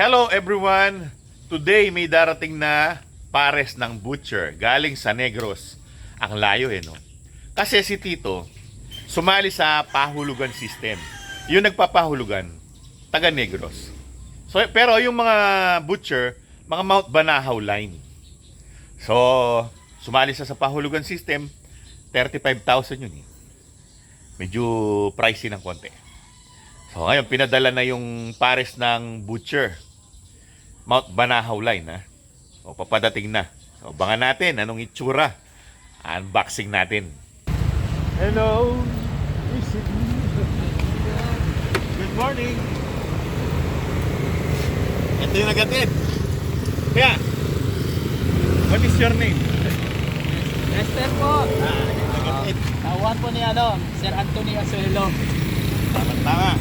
Hello everyone! Today may darating na pares ng butcher galing sa Negros. Ang layo eh no? Kasi si Tito sumali sa pahulugan system. Yung nagpapahulugan, taga Negros. So, pero yung mga butcher, mga Mount Banahaw line. So, sumali siya sa pahulugan system, 35,000 yun eh. Medyo pricey ng konti. So ngayon, pinadala na yung pares ng butcher. Mount Banahaw line, ha? O, papadating na. So, abangan natin anong itsura. Unboxing natin. Hello! Is it me? Good morning! Ito yung nagatid. Kaya, what is your name? Esther po. Ah, nagatid. Tawag po ni ano, Sir Anthony Asuelo. Tama-tama.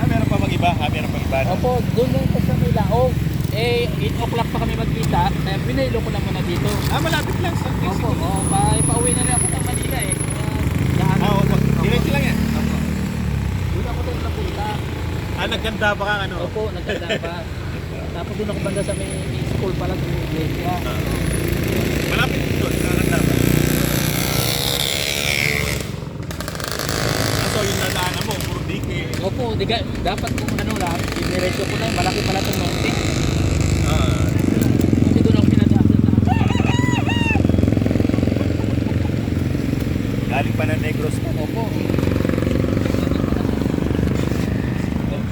Ah, meron pa mag-iba, ha? Meron pa iba. Opo, doon lang po sa may laog. Eh, 8 o'clock pa kami magkita. Kaya binaylo ko lang muna dito. Ah, malapit lang sa Opo, oh, pa, pauwi na rin ako ng Manila eh. Kaya. Ah, opo. Diretso lang yan. Opo. Doon ako doon napunta. Ah, naganda ba kang ano? Opo, nagkanda pa. Tapos doon ako banda sa may school pala sa iglesia. Malapit dito, naganda ba? Ah, so yung nadaanan mo, puro dike. Opo, diga, dapat kung ano lang, diniretso ko na yun. Malaki pala itong mountain. Galing pa ng Negros mo. Opo.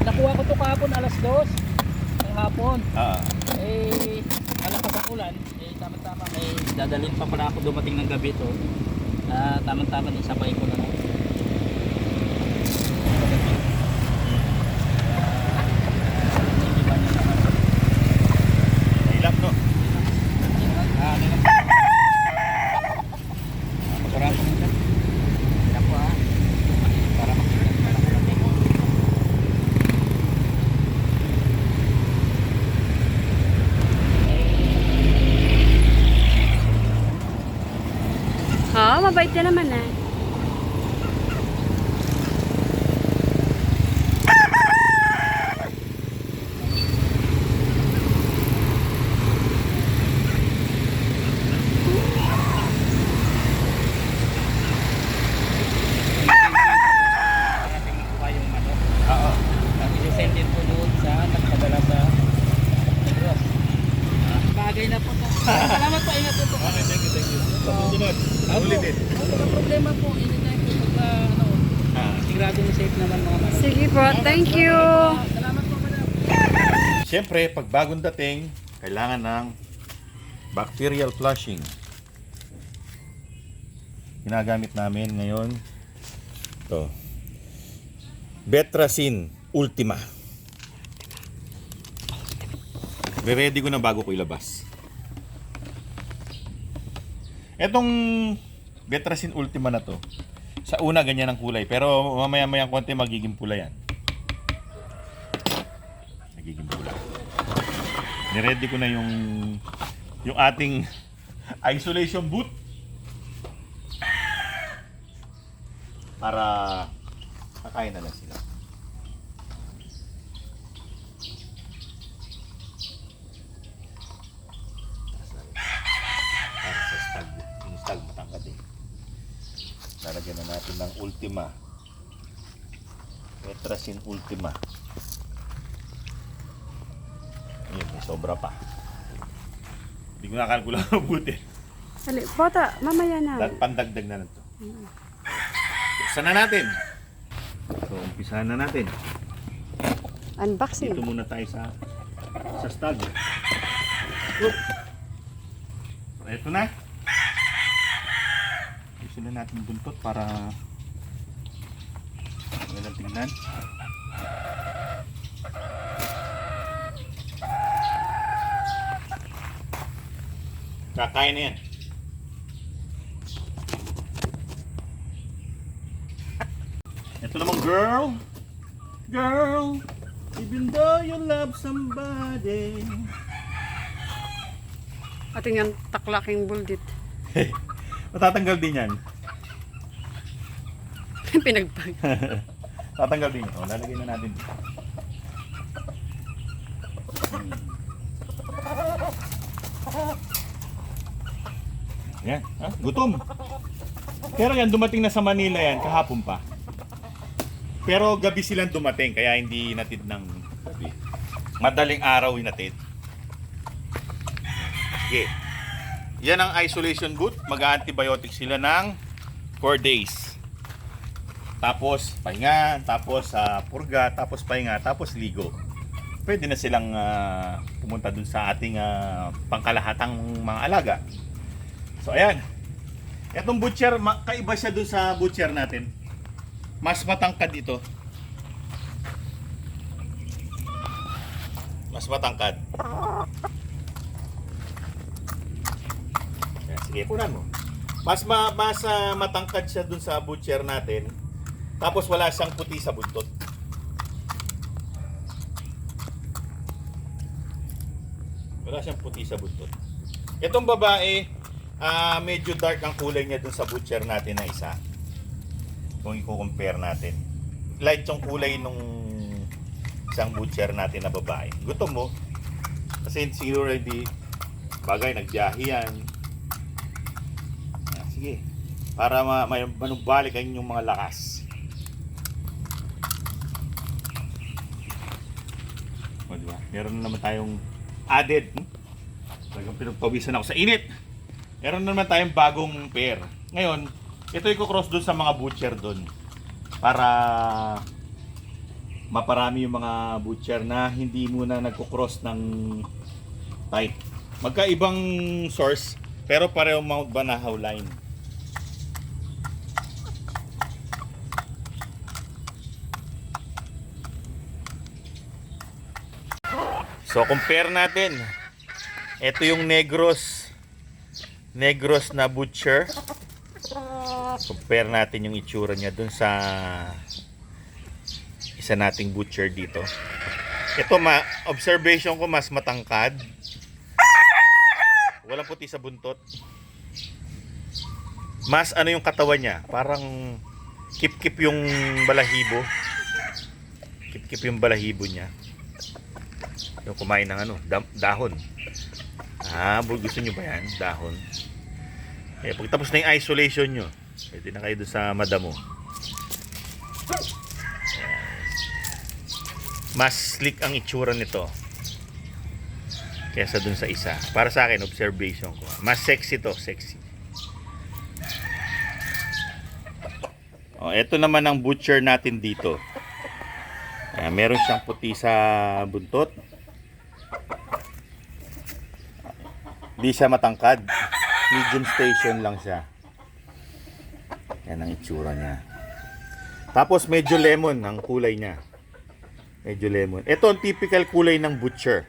Nakuha ko to kahapon alas 2 ng hapon. Ah, Eh, malakas ang ulan. Eh, tama-tama. May dadalhin pa pala ako dumating ng gabi to. Ah, tama-tama din sabay ko na lang. hilap no? Ah, ano lang. Masarap ko nito. Hirap ko ah. Para makita. Para makita. Oo, mabait ka naman ah. Parating ko yung ano. Oo. Tapos i-send din po doon sa nagpadala sa Negros. Bagay na po to. Salamat po, ingat po. Okay, thank you, thank you. Sa susunod, ulitin. Wala problema po. Anytime po pagka ano, Ah. sigurado na safe naman mga manok. Sige po, thank you. Siyempre, pag bagong dating, kailangan ng bacterial flushing. Ginagamit namin ngayon to Betracin Ultima. Re-ready ko na bago ko ilabas. Etong Betracin Ultima na to, sa una ganyan ang kulay, pero mamaya-maya konti magiging pula yan. Nagiging pula. Niready ko na yung yung ating isolation boot para kakain na lang sila. Eh. Lalagyan na natin ng Ultima. Petrasin Ultima. Ayun, may sobra pa. Hindi ko nakakalkula mabuti. Dali, bata, mamaya na. Dag pandagdag na lang to. Buksan na natin. So, umpisahan na natin. Unboxing. Dito muna tayo sa sa stag. Oop. Ito na. Gusto na natin buntot para walang tingnan. Kakain na yan. Ito naman girl. Girl. Even though you love somebody. Ating yung taklaking buldit. Matatanggal din yan. Pinagpag. Tatanggal din. O, lalagay na natin. Yan, ha? gutom. Pero yan, dumating na sa Manila yan, kahapon pa. Pero gabi silang dumating, kaya hindi natid ng gabi. Madaling araw inatid. Sige. Yan ang isolation booth. Mag-antibiotic sila ng 4 days. Tapos pahinga, tapos sa purga, tapos pahinga, tapos ligo. Pwede na silang ah, pumunta dun sa ating ah, pangkalahatang mga alaga. So ayan. Etong butcher, kaiba siya dun sa butcher natin. Mas matangkad ito. Mas matangkad. Sige, kunan mo. Mas ma mas ah, matangkad siya dun sa butcher natin. Tapos wala siyang puti sa buntot. Wala siyang puti sa buntot. Itong babae, ah medyo dark ang kulay niya dun sa butcher natin na isa. Kung i-compare natin. Light yung kulay nung isang butcher natin na babae. Gutom mo. Kasi siguro hindi bagay nagbiyahe yan. Ah, sige. Para ma may manumbalik ang inyong mga lakas. O, di ba? Meron na naman tayong added. Hmm? Talagang pinagpawisan ako sa init. Meron na naman tayong bagong pair. Ngayon, ito i-cross doon sa mga butcher doon. Para maparami yung mga butcher na hindi muna nagko-cross ng type. Magkaibang source, pero pareho Mount Banahaw line. So compare natin. Ito yung Negros Negros na butcher. Compare natin yung itsura niya dun sa isa nating butcher dito. Ito ma observation ko mas matangkad. Walang puti sa buntot. Mas ano yung katawan niya? Parang kip-kip yung balahibo. Kip-kip yung balahibo niya. Yung kumain ng ano, dahon. Bu- gusto nyo ba yan? Dahon. Eh, pag tapos na yung isolation nyo, pwede na kayo doon sa madamo. Mas slick ang itsura nito. Kesa dun sa isa. Para sa akin, observation ko. Mas sexy to, sexy. Oh, ito naman ang butcher natin dito. Ah, meron siyang puti sa buntot. Hindi siya matangkad. Medium station lang siya. Yan ang itsura niya. Tapos medyo lemon ang kulay niya. Medyo lemon. Ito ang typical kulay ng butcher.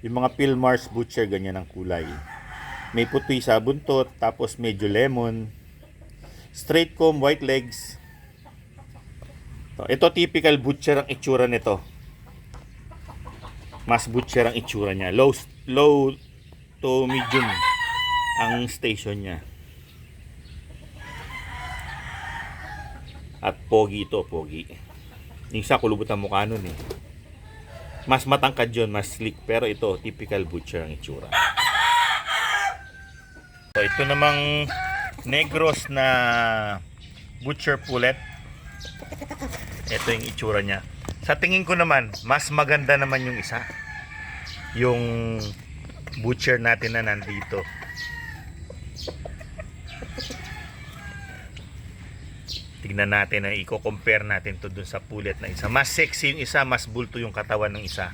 Yung mga Pilmars butcher, ganyan ang kulay. May puti sa buntot, tapos medyo lemon. Straight comb, white legs. Ito, ito typical butcher ang itsura nito. Mas butcher ang itsura niya. Low, low to medium ang station niya. At pogi ito, pogi. Yung isa kulubot ang mukha nun eh. Mas matangkad yun, mas slick. Pero ito, typical butcher ang itsura. So, ito namang negros na butcher pullet. Ito yung itsura niya. Sa tingin ko naman, mas maganda naman yung isa. Yung butcher natin na nandito. Tignan natin na i-compare natin to dun sa pullet na isa. Mas sexy yung isa, mas bulto yung katawan ng isa.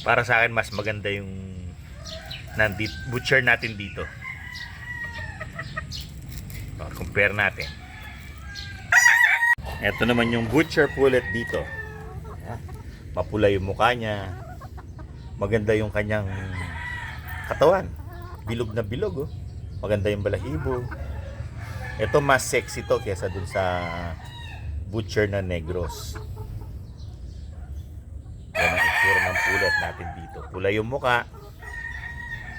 Para sa akin, mas maganda yung nandit, butcher natin dito. O, compare natin. Ito naman yung butcher pullet dito. Mapula yung mukha niya. Maganda yung kanyang katawan. Bilog na bilog oh. Maganda yung balahibo. Ito mas sexy to kesa dun sa butcher na negros. Yan ang itsura ng pulet natin dito. Pula yung muka.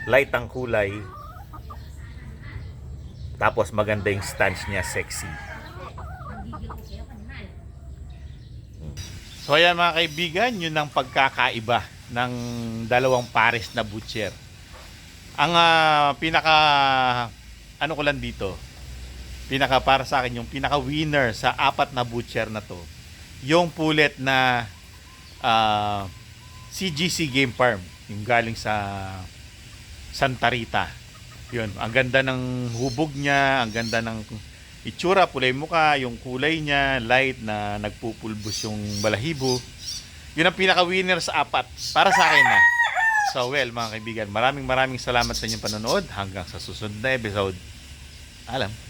Light ang kulay. Tapos maganda yung stance niya, sexy. So ayan mga kaibigan, yun ang pagkakaiba ng dalawang pares na butcher. Ang ah, pinaka ano ko lang dito, pinaka para sa akin yung pinaka winner sa apat na butcher na to, yung pulet na ah, CGC Game Farm, yung galing sa Santa Rita. Yun, ang ganda ng hubog niya, ang ganda ng itsura, pulay mukha, yung kulay niya, light na nagpupulbos yung balahibo. Yun ang pinaka-winner sa apat. Para sa akin na. So well, mga kaibigan, maraming maraming salamat sa inyong panonood. Hanggang sa susunod na episode. Alam.